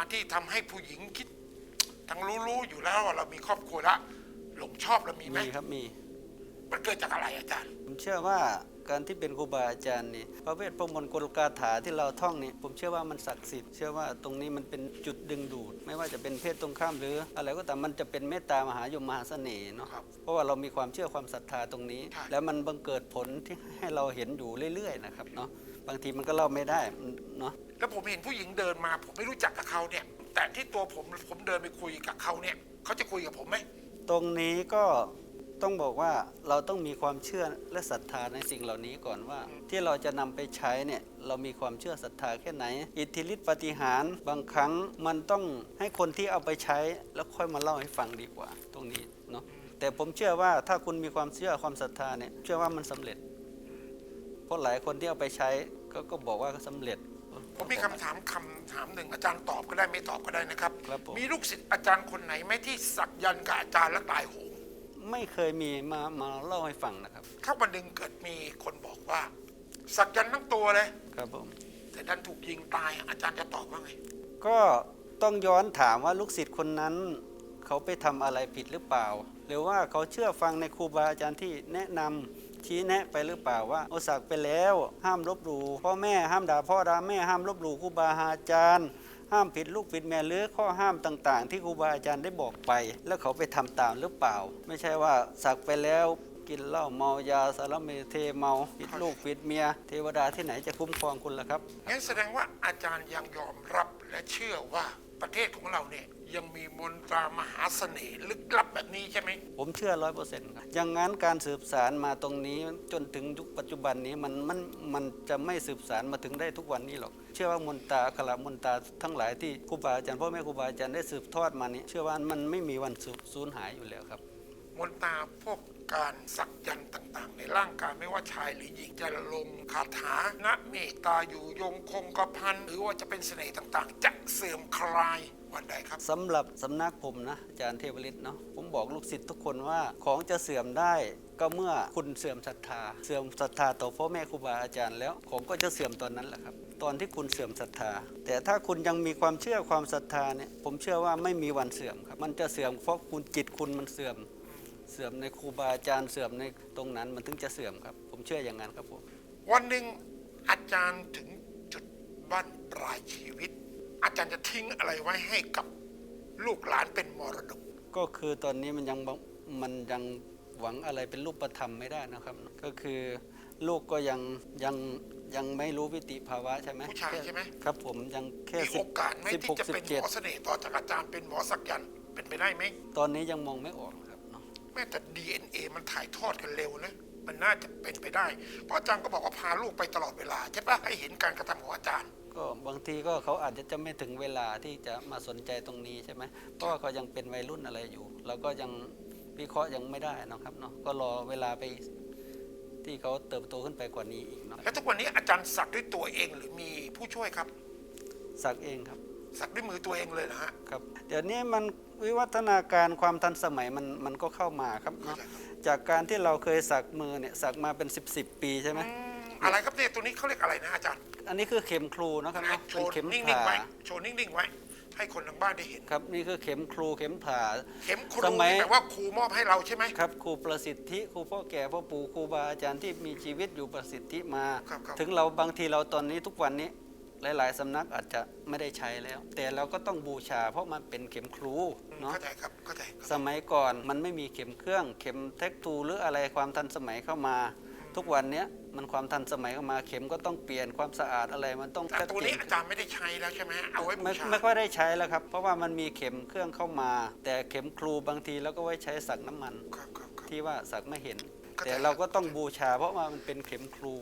ตาที่ทำให้ผู้หญิงคิด ทั้งรู้ๆอยู่แล้วว่าเรามีครอบครัวละหลงชอบเรามีไหมมีครับมี มันเกิดจากอะไรอาจารย์ ผมเชื่อว่าการที่เป็นครูบาอาจารย์นี่พระเวทประมวลกลกาถาที่เราท่องนี่ผมเชื่อว่ามันศักดิ์สิทธิ์เชื่อว่าตรงนี้มันเป็นจุดดึงดูด ไม่ว่าจะเป็นเพศตรงข้ามหรือ อะไรก็ตามมันจะเป็นเมตตามหายมมหาเสน่ห์เนาะครับเพราะว่าเรามีความเชื่อความศรัทธาตรงนี้ใช่แล้วมันบังเกิดผลที่ให้เราเห็นอยู่เรื่อยๆนะครับเนาะบางทีมันก็เล่าไม่ได้เนาะ แล้วผมเห็นผู้หญิงเดินมา ผมไม่รู้จักกับเขาเนี่ย แต่ที่ตัวผมผมเดินไปคุยกับเขาเนี่ยเขาจะคุยกับผมไหมตรงนี้ก็ต้องบอกว่าเราต้องมีความเชื่อและศรัทธาในสิ่งเหล่านี้ก่อนว่า ที่เราจะนำไปใช้เนี่ยเรามีความเชื่อศรัทธาแค่ไหน อิทธิฤทธิปาฏิหารย์บางครั้งมันต้องให้คนที่เอาไปใช้แล้วค่อยมาเล่าให้ฟังดีกว่า ตรงนี้เนาะแต่ผมเชื่อว่าถ้าคุณมีความเชื่อความศรัทธาเนี่ยเชื่อว่ามันสำเร็จเพราะหลายคนที่เอาไปใช้ ก็ก็บอกว่าสำเร็จ ผมมีคำถามคำถามหนึ่งอาจารย์ตอบก็ได้ไม่ตอบก็ได้นะครับ ครับผม มีลูกศิษย์อาจารย์คนไหนไหมที่สักยันต์กับอาจารย์แล้วตายโหงไม่เคยมีมามาเล่าให้ฟังนะครับ ถ้าวันหนึ่งเกิดมีคนบอกว่า สักยันต์ทั้งตัวเลย ครับผม แต่ดันถูกยิงตายอาจารย์จะตอบว่าไง ก็ต้องย้อนถามว่าลูกศิษย์คนนั้น เขาไปทำอะไรผิดหรือเปล่า หรือว่าเขาเชื่อฟังในครูบาอาจารย์ที่แนะนำ ชี้แนะไปหรือเปล่าว่าโอสักไปแล้วห้ามลบหลู่พ่อแม่ห้ามด่าพ่อด่าแม่ห้ามลบหลู่ครูบาอาจารย์ห้ามผิดลูกผิดแม่หรือข้อห้ามต่างๆ ที่ครูบาอาจารย์ได้บอกไป แล้วเขาไปทำตามหรือเปล่า ไม่ใช่ว่าสักไปแล้วกินเหล้าเมายาสารเมเทเมาผิดลูกผิดเมีย เทวดาที่ไหนจะคุ้มครองคุณล่ะครับงั้นแสดงว่าอาจารย์ยังยอมรับและเชื่อว่าประเทศของเราเนี่ย ยังมีมนตรามหาเสน่ห์ลึกลับแบบนี้ใช่ไหมผมเชื่อร้อยเปอร์เซ็นต์ครับอย่างนั้นการสืบสารมาตรงนี้จนถึงยุคปัจจุบันนี้มันมันมันจะไม่สืบสารมาถึงได้ทุกวันนี้หรอก เชื่อว่ามนตราขละมนตราทั้งหลายที่ครูบาอาจารย์พ่อแม่ครูบาอาจารย์ได้สืบทอดมานี้ เชื่อว่ามันไม่มีวันสูญหายอยู่แล้วครับ มนตาพวกการสักยันต์ต่างๆ ในร่างกายไม่ว่าชายหรือหญิงจะลงคาถานะเมตตาอยู่ยงคงกระพันหรือว่าจะเป็นเสน่ห์ต่างๆ จะเสื่อมคลายวันใดครับสำหรับสำนักผมนะอาจารย์เทวฤทธิ์เนาะผมบอกลูกศิษย์ทุกคนว่าของจะเสื่อมได้ก็เมื่อคุณเสื่อมศรัทธา เสื่อมศรัทธาต่อพ่อแม่ครูบาอาจารย์แล้วของก็จะเสื่อมตอนนั้นแหละครับ ตอนที่คุณเสื่อมศรัทธา แต่ถ้าคุณยังมีความเชื่อความศรัทธาเนี่ยผมเชื่อว่าไม่มีวันเสื่อมครับมันจะเสื่อมเพราะคุณจิตคุณมันเสื่อม เสื่อมในครูบาอาจารย์เสื่อมในตรงนั้น มันถึงจะเสื่อมครับ ผมเชื่ออย่างนั้นครับผม วันหนึ่งอาจารย์ถึงจุดบั้นปลายชีวิต อาจารย์จะทิ้งอะไรไว้ให้กับลูกหลานเป็นมรดก ก็คือตอนนี้มันยังบังมันยังหวังอะไรเป็นรูปธรรมไม่ได้นะครับ ก็คือลูกก็ยังยังยังไม่รู้วิติภาวะใช่ไหมผู้ชายใช่ไหมครับผมยังแค่มีสิโอบกาสไหมสิบที่หกจะสิบเป็นหเจ็ดมอเสน่ห์ต่อจากอาจารย์เป็นหมอสักยันต์เป็นไปได้ไหมตอนนี้ยังมองไม่ออกครับเนาะแม้แต่ DNA มันถ่ายทอดกันเร็วนะมันน่าจะเป็นไปได้ เพราะอาจารย์ก็บอกว่าพาลูกไปตลอดเวลาใช่ปะให้เห็นการกระทำของอาจารย์ ก็บางทีก็เขาอาจจะจะไม่ถึงเวลาที่จะมาสนใจตรงนี้ใช่ไหมเพราะว่าเขายังเป็นวัยรุ่นอะไรอยู่เราก็ยังวิเคราะห์ยังไม่ได้เนาะครับเนาะก็รอเวลาไปที่เขาเติบโตขึ้นไปกว่านี้อีกเนาะแล้วทุกวันนี้อาจารย์สักด้วยตัวเองหรือมีผู้ช่วยครับ สักเองครับ สักด้วยมือตัวเองเลยนะฮะครับเดี๋ยวนี้มันวิวัฒนาการความทันสมัยมันมันก็เข้ามาครับเข้าเนาะใจครับจากการที่เราเคยสักมือเนี่ยสักมาเป็น 10บสปีใช่ไหมอืมอะไรครับเนี่ยตัวนี้เขาเรียกอะไรนะอาจารย์อันนี้คือเข็มครูนะครับเนาะโชเป็นว์เข็มนิ่งผ่าๆไว้โชว์นิ่งๆไว้ ให้คนทางบ้านได้เห็น ครับนี่คือเข็มครูเข็มผ่า เข็มครูสมัย นี่แปลว่าครูมอบให้เราใช่ไหมครับครูประสิทธิครูพ่อแก่พ่อปู่ครูบาอาจารย์ที่มีชีวิตอยู่ประสิทธิมา ครับครับ ถึงเราบางทีเราตอนนี้ทุกวันนี้ หลายๆสำนักอาจจะไม่ได้ใช้แล้ว แต่เราก็ต้องบูชา เพราะมันเป็นเข็มครูอืมเนาะเข้าใจครับเข้าใจครับสมัยก่อนมันไม่มีเข็มเครื่อง เข็มเทคทูหรืออะไรความทันสมัยเข้ามา ทุกวันเนี้ยมันความทันสมัยเข้ามาเข็มก็ต้องเปลี่ยนความสะอาดอะไรมันต้องแต่ชัดตัวเจนี้นอาจารย์ไม่ได้ใช้แล้วใช่ไหมฮะเอาไว้บูไม่ชาไม่ค่อยได้ใช้แล้วครับ เพราะว่ามันมีเข็มเครื่องเข้ามา แต่เข็มครูบางทีเราก็ไว้ใช้สักน้ำมัน ครับครับครับ ที่ว่าสักไม่เห็น เข้าใจ แต่เราก็ต้องบูชา เพราะว่ามันเป็นเข็มครู